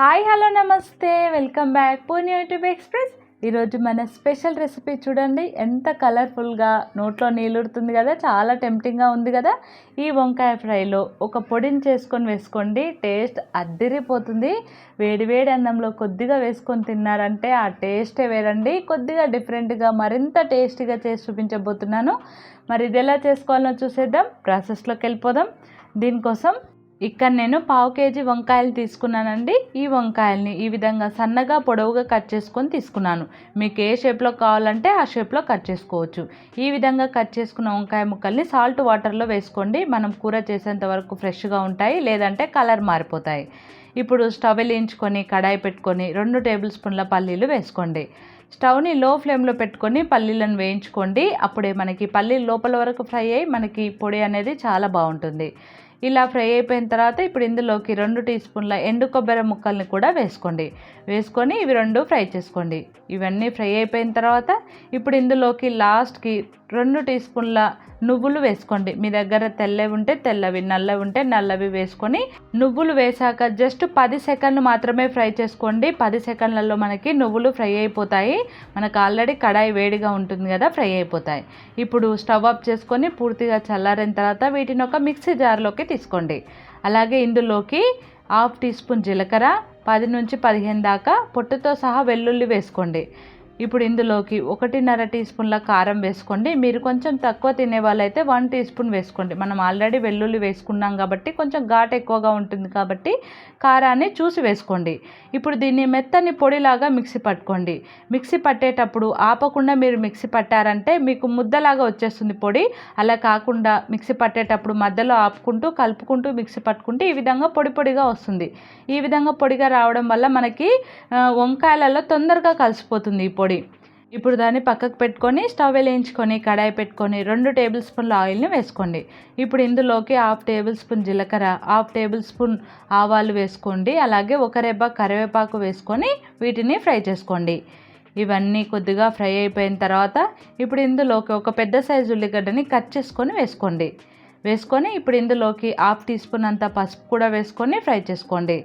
Hi hello namaste. Welcome back Pune YouTube express. ఈరోజు మన special recipe చూడండి. ఎంత కలర్ఫుల్గా నోట్లో నీళ్ళుడుతుంది కదా చాలా టెంప్టింగ్గా ఉంది కదా. ఈ వంకాయ ఫ్రైలో ఒక పొడిని చేసుకొని వేసుకోండి. టేస్ట్ అద్దిరిపోతుంది. వేడి వేడి అన్నంలో కొద్దిగా వేసుకొని తిన్నారంటే ఆ టేస్టే వేరండి. కొద్దిగా డిఫరెంట్గా మరింత టేస్టీగా చేసి చూపించబోతున్నాను. మరి ఇది ఎలా చేసుకోవాలో చూసేద్దాం. ప్రాసెస్లోకి వెళ్ళిపోదాం. దీనికోసం ఇక్కడ నేను పావు కేజీ వంకాయలు తీసుకున్నానండి. ఈ వంకాయల్ని ఈ విధంగా సన్నగా పొడవుగా కట్ చేసుకొని తీసుకున్నాను. మీకు ఏ షేప్లో కావాలంటే ఆ షేప్లో కట్ చేసుకోవచ్చు. ఈ విధంగా కట్ చేసుకున్న వంకాయ ముక్కల్ని సాల్ట్ వాటర్లో వేసుకోండి. మనం కూర చేసేంత వరకు ఫ్రెష్గా ఉంటాయి లేదంటే కలర్ మారిపోతాయి. ఇప్పుడు స్టవ్ వెలిగించుకొని కడాయి పెట్టుకొని రెండు టేబుల్ స్పూన్ల పల్లీలు వేసుకోండి. స్టవ్ని లో ఫ్లేమ్లో పెట్టుకొని పల్లీలను వేయించుకోండి. అప్పుడే మనకి పల్లీలు లోపల వరకు ఫ్రై అయ్యి మనకి పొడి అనేది చాలా బాగుంటుంది. ఇలా ఫ్రై అయిపోయిన తర్వాత ఇప్పుడు ఇందులోకి రెండు టీ స్పూన్ల ఎండు కొబ్బరి ముక్కల్ని కూడా వేసుకోండి. వేసుకొని ఇవి రెండు ఫ్రై చేసుకోండి. ఇవన్నీ ఫ్రై అయిపోయిన తర్వాత ఇప్పుడు ఇందులోకి లాస్ట్కి రెండు టీ స్పూన్ల నువ్వులు వేసుకోండి. మీ దగ్గర తెల్లవి ఉంటే తెల్లవి నల్లవి ఉంటే నల్లవి వేసుకొని నువ్వులు వేసాక జస్ట్ పది సెకండ్లు మాత్రమే ఫ్రై చేసుకోండి. పది సెకండ్లలో మనకి నువ్వులు ఫ్రై అయిపోతాయి. మనకు ఆల్రెడీ కడాయి వేడిగా ఉంటుంది కదా ఫ్రై అయిపోతాయి. ఇప్పుడు స్టవ్ ఆఫ్ చేసుకొని పూర్తిగా చల్లారిన తర్వాత వీటిని ఒక మిక్సీ జార్లోకి తీసుకోండి. అలాగే ఇందులోకి హాఫ్ టీ స్పూన్ జీలకర్ర పది నుంచి పదిహేను దాకా పొట్టుతో సహా వెల్లుల్లి వేసుకోండి. ఇప్పుడు ఇందులోకి ఒకటిన్నర టీ స్పూన్ల కారం వేసుకోండి. మీరు కొంచెం తక్కువ తినే వాళ్ళైతే వన్ టీ స్పూన్ వేసుకోండి. మనం ఆల్రెడీ వెల్లుల్లి వేసుకున్నాం కాబట్టి కొంచెం ఘాట్ ఎక్కువగా ఉంటుంది కాబట్టి కారాన్ని చూసి వేసుకోండి. ఇప్పుడు దీన్ని మెత్తని పొడిలాగా మిక్సీ పట్టుకోండి. మిక్సీ పట్టేటప్పుడు ఆపకుండా మీరు మిక్సీ పట్టారంటే మీకు ముద్దలాగా వచ్చేస్తుంది పొడి. అలా కాకుండా మిక్సీ పట్టేటప్పుడు మధ్యలో ఆపుకుంటూ కలుపుకుంటూ మిక్సీ పట్టుకుంటే ఈ విధంగా పొడి పొడిగా వస్తుంది. ఈ విధంగా పొడిగా రావడం వల్ల మనకి వంకాయలలో తొందరగా కలిసిపోతుంది ఈ పొడి. ఇప్పుడు దాన్ని పక్కకు పెట్టుకొని స్టవ్ వేయించుకొని కడాయి పెట్టుకొని రెండు టేబుల్ స్పూన్ల ఆయిల్ని వేసుకోండి. ఇప్పుడు ఇందులోకి హాఫ్ టేబుల్ స్పూన్ జీలకర్ర హాఫ్ టేబుల్ స్పూన్ ఆవాలు వేసుకోండి. అలాగే ఒక రెబ్బ కరివేపాకు వేసుకొని వీటిని ఫ్రై చేసుకోండి. ఇవన్నీ కొద్దిగా ఫ్రై అయిపోయిన తర్వాత ఇప్పుడు ఇందులోకి ఒక పెద్ద సైజు ఉల్లిగడ్డని కట్ చేసుకొని వేసుకోండి. వేసుకొని ఇప్పుడు ఇందులోకి హాఫ్ టీ స్పూన్ అంత పసుపు కూడా వేసుకొని ఫ్రై చేసుకోండి.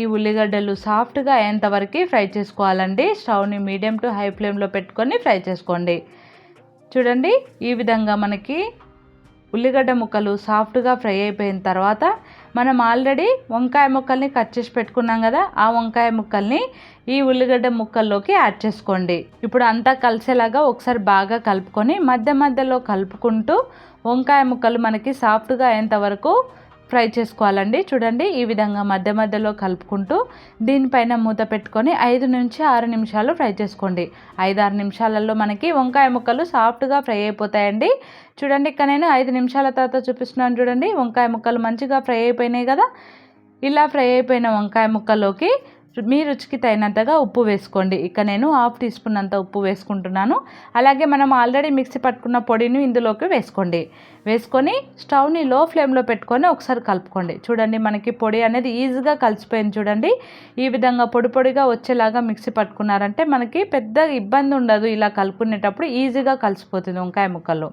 ఈ ఉల్లిగడ్డలు సాఫ్ట్గా అయ్యేంతవరకు ఫ్రై చేసుకోవాలండి. స్టవ్ని మీడియం టు హై ఫ్లేమ్లో పెట్టుకొని ఫ్రై చేసుకోండి. చూడండి ఈ విధంగా మనకి ఉల్లిగడ్డ ముక్కలు సాఫ్ట్గా ఫ్రై అయిపోయిన తర్వాత మనం ఆల్రెడీ వంకాయ ముక్కల్ని కట్ చేసి పెట్టుకున్నాం కదా ఆ వంకాయ ముక్కల్ని ఈ ఉల్లిగడ్డ ముక్కల్లోకి యాడ్ చేసుకోండి. ఇప్పుడు అంతా కలిసేలాగా ఒకసారి బాగా కలుపుకొని మధ్య మధ్యలో కలుపుకుంటూ వంకాయ ముక్కలు మనకి సాఫ్ట్గా అయ్యేంత వరకు ఫ్రై చేసుకోవాలండి. చూడండి ఈ విధంగా మధ్య మధ్యలో కలుపుకుంటూ దీనిపైన మూత పెట్టుకొని ఐదు నుంచి ఆరు నిమిషాలు ఫ్రై చేసుకోండి. ఐదు ఆరు నిమిషాలలో మనకి వంకాయ ముక్కలు సాఫ్ట్గా ఫ్రై అయిపోతాయండి. చూడండి ఇక్కడ నేను ఐదు నిమిషాల తర్వాత చూపిస్తున్నాను చూడండి. వంకాయ ముక్కలు మంచిగా ఫ్రై అయిపోయినాయి కదా. ఇలా ఫ్రై అయిపోయిన వంకాయ ముక్కలోకి మీ రుచికి తగినంతగా ఉప్పు వేసుకోండి. ఇక నేను హాఫ్ టీ స్పూన్ అంత ఉప్పు వేసుకుంటున్నాను. అలాగే మనం ఆల్రెడీ మిక్సీ పట్టుకున్న పొడిని ఇందులోకి వేసుకోండి. వేసుకొని స్టవ్ని లో ఫ్లేమ్లో పెట్టుకొని ఒకసారి కలుపుకోండి. చూడండి మనకి పొడి అనేది ఈజీగా కలిసిపోయింది చూడండి. ఈ విధంగా పొడి పొడిగా వచ్చేలాగా మిక్సీ పట్టుకున్నారంటే మనకి పెద్ద ఇబ్బంది ఉండదు. ఇలా కలుపుకునేటప్పుడు ఈజీగా కలిసిపోతుంది వంకాయ ముక్కలు.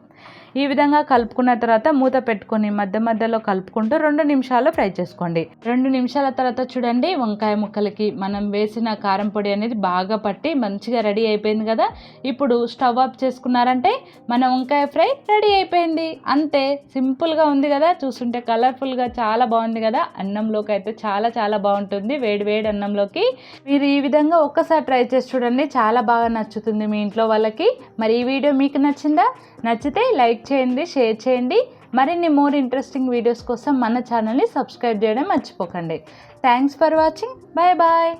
ఈ విధంగా కలుపుకున్న తర్వాత మూత పెట్టుకొని మధ్య మధ్యలో కలుపుకుంటూ రెండు నిమిషాలు ఫ్రై చేసుకోండి. రెండు నిమిషాల తర్వాత చూడండి వంకాయ ముక్కలకి మనం వేసిన కారం పొడి అనేది బాగా పట్టి మంచిగా రెడీ అయిపోయింది కదా. ఇప్పుడు స్టవ్ ఆఫ్ చేసుకున్నారంటే మన వంకాయ ఫ్రై రెడీ అయిపోయింది. అంతే సింపుల్గా ఉంది కదా. చూస్తుంటే కలర్ఫుల్గా చాలా బాగుంది కదా. అన్నంలోకి అయితే చాలా చాలా బాగుంటుంది. వేడి వేడి అన్నంలోకి. మీరు ఈ విధంగా ఒక్కసారి ట్రై చేసి చూడండి. చాలా బాగా నచ్చుతుంది మీ ఇంట్లో వాళ్ళకి. మరి ఈ వీడియో మీకు నచ్చిందా? నచ్చితే లైక్ చేయండి షేర్ చేయండి. మరిన్ని మోర్ ఇంట్రెస్టింగ్ వీడియోస్ కోసం మన ఛానల్ని సబ్స్క్రైబ్ చేయడం మర్చిపోకండి. Thanks for watching bye bye